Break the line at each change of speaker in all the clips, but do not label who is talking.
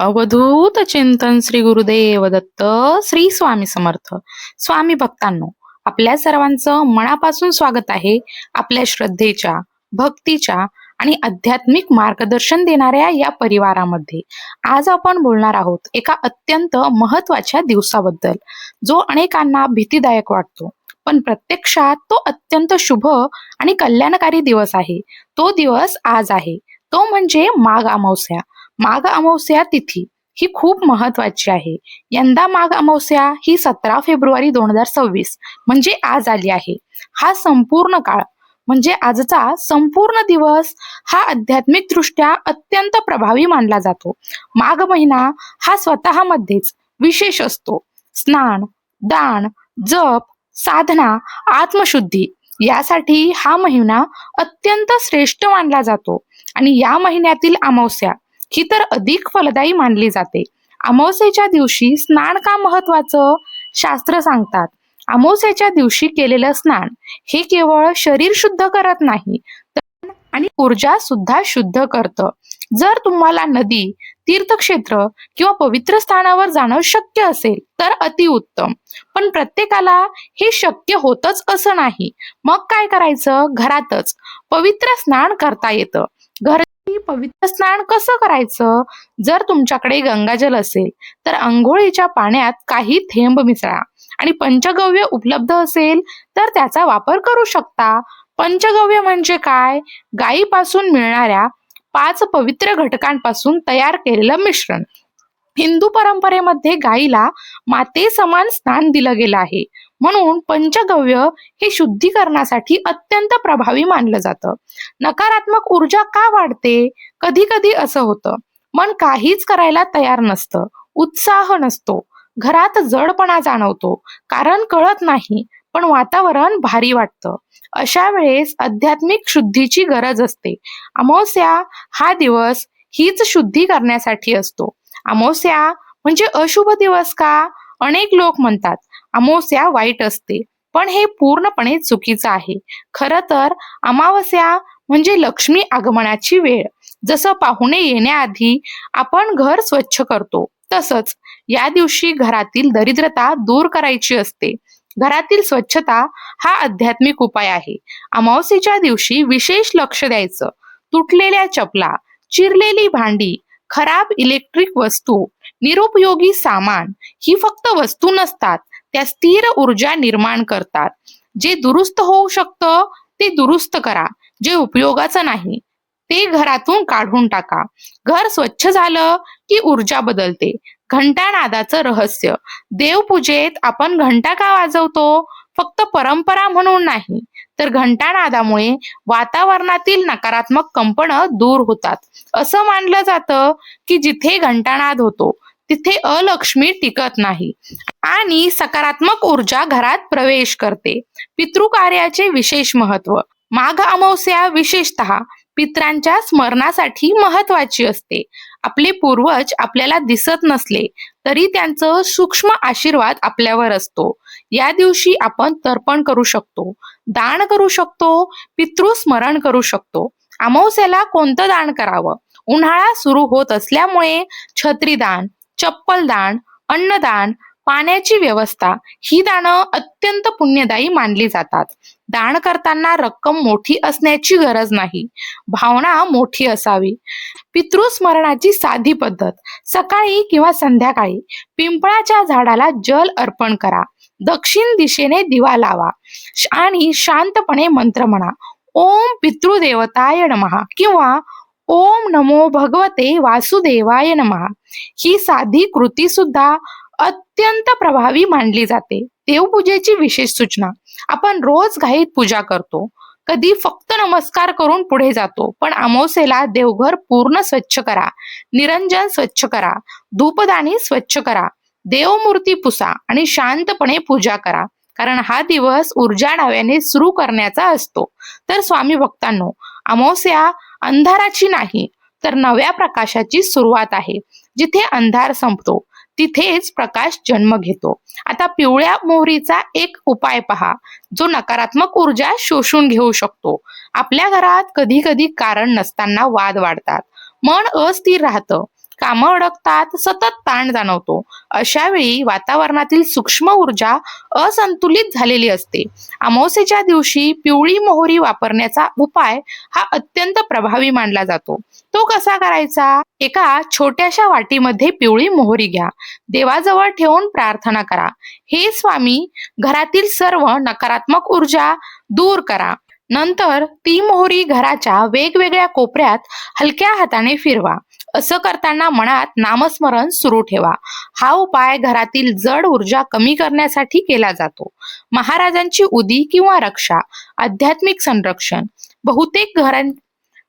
अवधूत चिंतन श्री गुरुदेव दत्त श्री स्वामी समर्थ. स्वामी भक्तांनो आपल्या सर्वांचं मनापासून स्वागत आहे आपल्या श्रद्धेच्या भक्तीच्या आणि आध्यात्मिक मार्गदर्शन देणाऱ्या या परिवारामध्ये. आज आपण बोलणार आहोत एका अत्यंत महत्त्वाच्या दिवसाबद्दल जो अनेकांना भीतीदायक वाटतो. पण प्रत्यक्षात तो अत्यंत शुभ आणि कल्याणकारी दिवस आहे. तो दिवस आज आहे. तो म्हणजे माघ अमावस्या. माघ अमावस्या तिथी ही खूप महत्वाची आहे. यंदा माघ अमावस्या ही सतरा फेब्रुवारी दोन हजार सव्वीस म्हणजे आज आली आहे. हा संपूर्ण काळ म्हणजे आजचा संपूर्ण दिवस हा आध्यात्मिक दृष्ट्या अत्यंत प्रभावी मानला जातो. माघ महिना हा स्वतःमध्येच विशेष असतो. स्नान दान जप साधना आत्मशुद्धी यासाठी हा महिना अत्यंत श्रेष्ठ मानला जातो. आणि या महिन्यातील अमावस्या ही तर अधिक फलदायी मानली जाते. अमावस्येच्या दिवशी स्नान का महत्वाचं शास्त्र सांगतात. अमावस्येच्या दिवशी केलेलं स्नान हे केवळ शरीर शुद्ध करत नाही तर आणि ऊर्जा सुद्धा शुद्ध करतं. जर तुम्हाला नदी तीर्थक्षेत्र किंवा पवित्र स्थानावर जाणं शक्य असेल तर अतिउत्तम पण प्रत्येकाला हे शक्य होतच असं नाही. मग काय करायचं? घरातच. पवित्र स्नान करता येतं. घर पवित्र स्नान कसं करायचं? जर तुमच्याकडे गंगाजल असेल तर आंघोळीच्या पाण्यात काही थेंब मिसळा. आणि पंचगव्य उपलब्ध असेल तर त्याचा वापर करू शकता. पंचगव्य म्हणजे काय? गायीपासून मिळणाऱ्या पाच पवित्र घटकांपासून तयार केलेलं मिश्रण. हिंदू परंपरेमध्ये गायीला माते समान स्थान दिलं गेलं आहे. म्हणून पंचगव्य हे शुद्धीकरणासाठी अत्यंत प्रभावी मानलं जातं. नकारात्मक ऊर्जा का वाढते? कधी कधी असं होतं. मन काहीच करायला तयार नसतं. उत्साह नसतो. घरात जडपणा जाणवतो. कारण कळत नाही पण वातावरण भारी वाटतं. अशा वेळेस आध्यात्मिक शुद्धीची गरज असते. अमावस्या हा दिवस हीच शुद्धी करण्यासाठी असतो. अमावस्या म्हणजे अशुभ दिवस का? अनेक लोक म्हणतात. अमावस्या वाईट असते. पण हे पूर्णपणे चुकीचं आहे. खर तर अमावस्या म्हणजे लक्ष्मी आगमनाची वेळ. जसं पाहुणे येण्याआधी आपण घर स्वच्छ करतो तसंच या दिवशी घरातील दरिद्रता दूर करायची असते. घरातील स्वच्छता हा आध्यात्मिक उपाय आहे. अमावस्येच्या दिवशी विशेष लक्ष द्यायचं. तुटलेल्या चपला चिरलेली भांडी खराब इलेक्ट्रिक वस्तू निरुपयोगी सामान ही फक्त वस्तू नसतात. त्या स्थिर ऊर्जा निर्माण करतात. जे दुरुस्त होऊ शकतं ते दुरुस्त करा. जे उपयोगाचं नाही ते घरातून काढून टाका. घर स्वच्छ झालं की ऊर्जा बदलते. घंटानादाचं रहस्य. देवपूजेत आपण घंटा का वाजवतो? फक्त परंपरा म्हणून नाही. तर घंटानादामुळे वातावरणातील नकारात्मक कंपनं दूर होतात. असं मानलं जातं की जिथे घंटानाद होतो तिथे अलक्ष्मी टिकत नाही. आणि सकारात्मक ऊर्जा घरात प्रवेश करते. पितृकार्याचे विशेष महत्त्व. माघ अमावस्या विशेषतः पित्रांच्या स्मरणासाठी महत्वाची असते. आपले पूर्वज आपल्याला दिसत नसले तरी त्यांचं सूक्ष्म आशीर्वाद आपल्यावर असतो. या दिवशी आपण तर्पण करू शकतो दान करू शकतो पितृस्मरण करू करू शकतो. अमावस्याला कोणतं दान करावं? उन्हाळा सुरू होत असल्यामुळे चप्पलदान अन्नदान पाण्याची व्यवस्था ही दानं अत्यंत पुण्यदायी मानली जातात. दान करताना रक्कम मोठी असण्याची गरज नाही. भावना मोठी असावी. पितृस्मरणाची साधी पद्धत. सकाळी किंवा संध्याकाळी पिंपळाच्या झाडाला जल अर्पण करा. दक्षिण दिशेने दिवा लावा. आणि शांतपणे मंत्र म्हणा. ओम पितृदेवताय नमहा किंवा ओम नमो भगवते वासुदेवाय नमहा ही साधी कृती सुद्धा अत्यंत प्रभावी मानली जाते. देवपूजेची विशेष सूचना. आपण रोज घाईत पूजा करतो. कधी फक्त नमस्कार करून पुढे जातो. पण अमावस्येला देवघर पूर्ण स्वच्छ करा. निरंजन स्वच्छ करा. धूपदानी स्वच्छ करा. देवमूर्ती पुसा आणि शांतपणे पूजा करा. कारण हा दिवस ऊर्जा डाव्याने सुरू करण्याचा असतो. तर स्वामी भक्तांनो अमावस्या अंधाराची नाही तर नव्या प्रकाशाची सुरुवात आहे. जिथे अंधार संपतो तिथेच प्रकाश जन्म घेतो. आता पिवळ्या मोहरीचा एक उपाय पहा. जो नकारात्मक ऊर्जा शोषून घेऊ शकतो. आपल्या घरात कधी कधी कारण नसताना वाद वाढतात. मन अस्थिर राहतं. कामं अडकतात सतत ताण जाणवतो. अशा वेळी वातावरणातील सूक्ष्म ऊर्जा असंतुलित झालेली असते. अमावस्येच्या दिवशी पिवळी मोहरी वापरण्याचा उपाय हा अत्यंत प्रभावी मानला जातो. तो कसा करायचा? एका छोट्याशा वाटीमध्ये पिवळी मोहरी घ्या. देवाजवळ ठेवून प्रार्थना करा. हे स्वामी घरातील सर्व नकारात्मक ऊर्जा दूर करा. नंतर ती मोहरी घराच्या वेगवेगळ्या कोपऱ्यात हलक्या हाताने फिरवा. असं करताना मनात नामस्मरण सुरू ठेवा. हा उपाय घरातील जड ऊर्जा कमी करण्यासाठी केला जातो. महाराजांची उदी किंवा रक्षा आध्यात्मिक संरक्षण बहुतेक घरां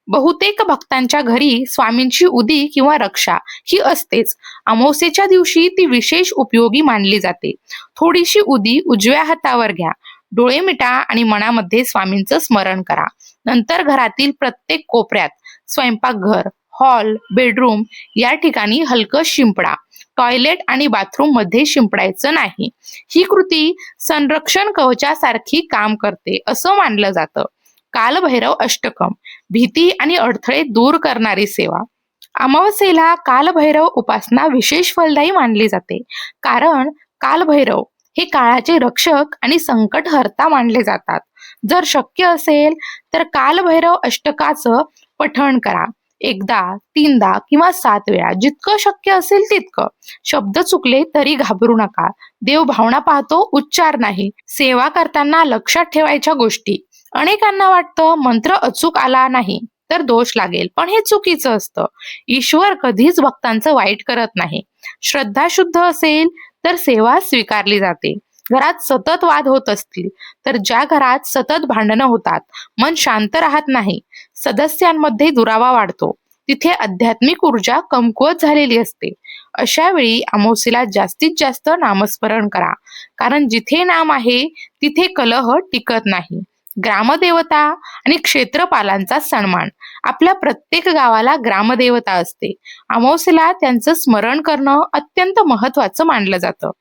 बहुतेक भक्तांच्या घरी स्वामींची उदी किंवा रक्षा ही असतेच. अमावस्येच्या दिवशी ती विशेष उपयोगी मानली जाते. थोडीशी उदी उजव्या हातावर घ्या. डोळे मिटा आणि मनामध्ये स्वामींचं स्मरण करा. नंतर घरातील प्रत्येक कोपऱ्यात स्वयंपाकघर हॉल बेडरूम या ठिकाणी हलकं शिंपडा. टॉयलेट आणि बाथरूममध्ये शिंपडायचं नाही. ही कृती संरक्षण कवचासारखी काम करते असं मानलं जातं. कालभैरव अष्टकम भीती आणि अडथळे दूर करणारी सेवा. अमावस्येला कालभैरव उपासना विशेष फलदायी मानली जाते. कारण कालभैरव हे काळाचे रक्षक आणि संकट हरता मानले जातात. जर शक्य असेल तर कालभैरव अष्टकाचं पठण करा. एकदा तीनदा किंवा सात वेळा जितकं शक्य असेल तितकं. शब्द चुकले तरी घाबरू नका. देव भावना पाहतो उच्चार नाही. सेवा करताना लक्षात ठेवायच्या गोष्टी. अनेकांना वाटतं मंत्र अचूक आला नाही तर दोष लागेल. पण हे चुकीचं असतं. ईश्वर कधीच भक्तांचं वाईट करत नाही. श्रद्धा शुद्ध असेल तर सेवा स्वीकारली जाते. घरात सतत वाद होत असतील तर ज्या घरात सतत भांडणं होतात मन शांत राहत नाही सदस्यांमध्ये दुरावा वाढतो. तिथे आध्यात्मिक ऊर्जा कमकुवत झालेली असते. अशा वेळी अमावस्येला जास्तीत जास्त नामस्मरण करा. कारण जिथे नाम आहे तिथे कलह टिकत नाही. ग्रामदेवता आणि क्षेत्रपालांचा सन्मान. आपल्या प्रत्येक गावाला ग्रामदेवता असते. अमावस्येला त्यांचं स्मरण करणं अत्यंत महत्वाचं मानलं जातं.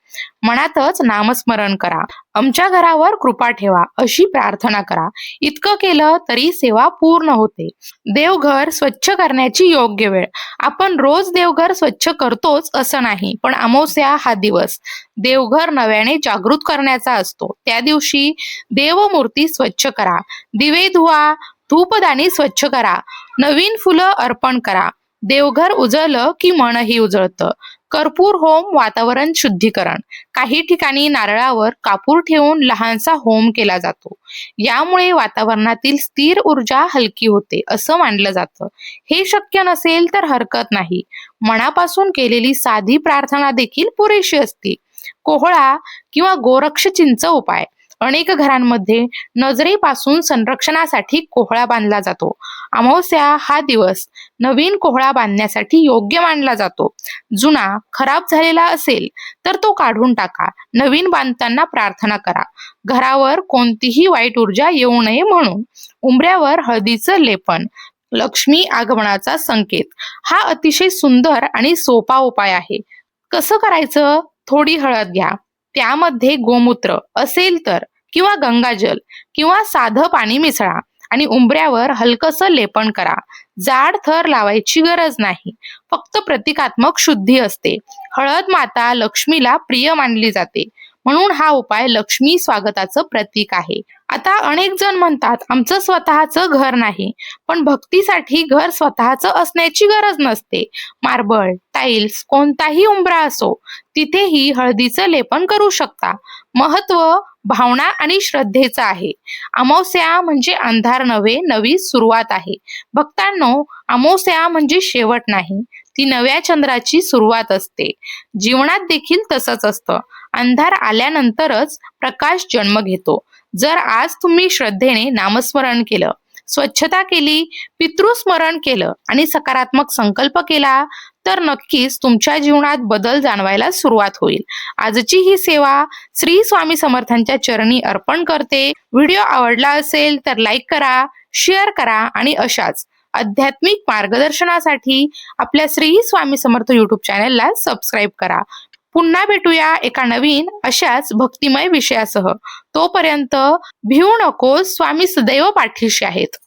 मनातच नामस्मरण करा. आमच्या घरावर कृपा ठेवा अशी प्रार्थना करा. इतकं केलं तरी सेवा पूर्ण होते. देवघर स्वच्छ करण्याची योग्य वेळ. आपण रोज देवघर स्वच्छ करतोच असं नाही पण अमावस्या हा दिवस. देवघर नव्याने जागृत करण्याचा असतो. त्या दिवशी देवमूर्ती स्वच्छ करा. दिवे धुवा धूपदानी स्वच्छ करा. नवीन फुलं अर्पण करा. देवघर उजळलं की मनही उजळतं. कर्पूर होम वातावरण शुद्धीकरण. काही ठिकाणी नारळावर कापूर ठेवून लहानसा होम केला जातो. यामुळे वातावरणातील स्थिर ऊर्जा हलकी होते असं मानलं जातं. हे शक्य नसेल तर हरकत नाही. मनापासून केलेली साधी प्रार्थना देखील पुरेशी असते. कोहळा किंवा गोरक्ष चिंच उपाय. अनेक घरांमध्ये नजरेपासून संरक्षणासाठी कोहळा बांधला जातो. अमावस्या हा दिवस नवीन कोहळा बांधण्यासाठी योग्य मानला जातो. जुना खराब झालेला असेल तर तो काढून टाका. नवीन बांधताना प्रार्थना करा. घरावर कोणतीही वाईट ऊर्जा येऊ नये म्हणून उंबऱ्यावर हळदीचं लेपन लक्ष्मी आगमनाचा संकेत. हा अतिशय सुंदर आणि सोपा उपाय आहे. कसं करायचं? थोडी हळद घ्या. त्यामध्ये गोमूत्र असेल तर किंवा गंगाजल किंवा साधं पाणी मिसळा. आणि उंबऱ्यावर हलकस लेपन करा. जाड थर लावायची गरज नाही. फक्त प्रतिकात्मक शुद्धी असते. हळद माता लक्ष्मीला प्रिय मानली जाते. म्हणून हा उपाय लक्ष्मी स्वागताचं प्रतीक आहे. आता अनेक जण म्हणतात आमचं स्वतःचं घर नाही पण भक्तीसाठी घर स्वतःचं असण्याची गरज नसते. मार्बल टाईल्स कोणताही उंबरा असो तिथेही हळदीचं लेपन करू शकता. महत्त्व भावना आणि श्रद्धेचं आहे. अमावस्या म्हणजे अंधार नव्हे नवी सुरुवात आहे. भक्तांनो अमावस्या म्हणजे शेवट नाही. ती नव्या चंद्राची सुरुवात असते. जीवनात देखील तसंच असतं. अंधार आल्यानंतरच प्रकाश जन्म घेतो. जर आज तुम्ही श्रद्धेने नामस्मरण केलं स्वच्छता केली पितृस्मरण केलं आणि सकारात्मक संकल्प केला तर नक्कीच तुमच्या जीवनात बदल जाणवायला सुरुवात होईल. आजची ही सेवा श्री स्वामी समर्थांच्या चरणी अर्पण करते. व्हिडिओ आवडला असेल तर लाईक करा शेअर करा आणि अशाच आध्यात्मिक मार्गदर्शनासाठी आपल्या श्री स्वामी समर्थ युट्यूब चॅनेलला सबस्क्राईब करा. पुन्हा भेटूया एका नवीन अशाच भक्तिमय विषयासह. तोपर्यंत भिवू नको स्वामी सदैव पाठीशी आहेत.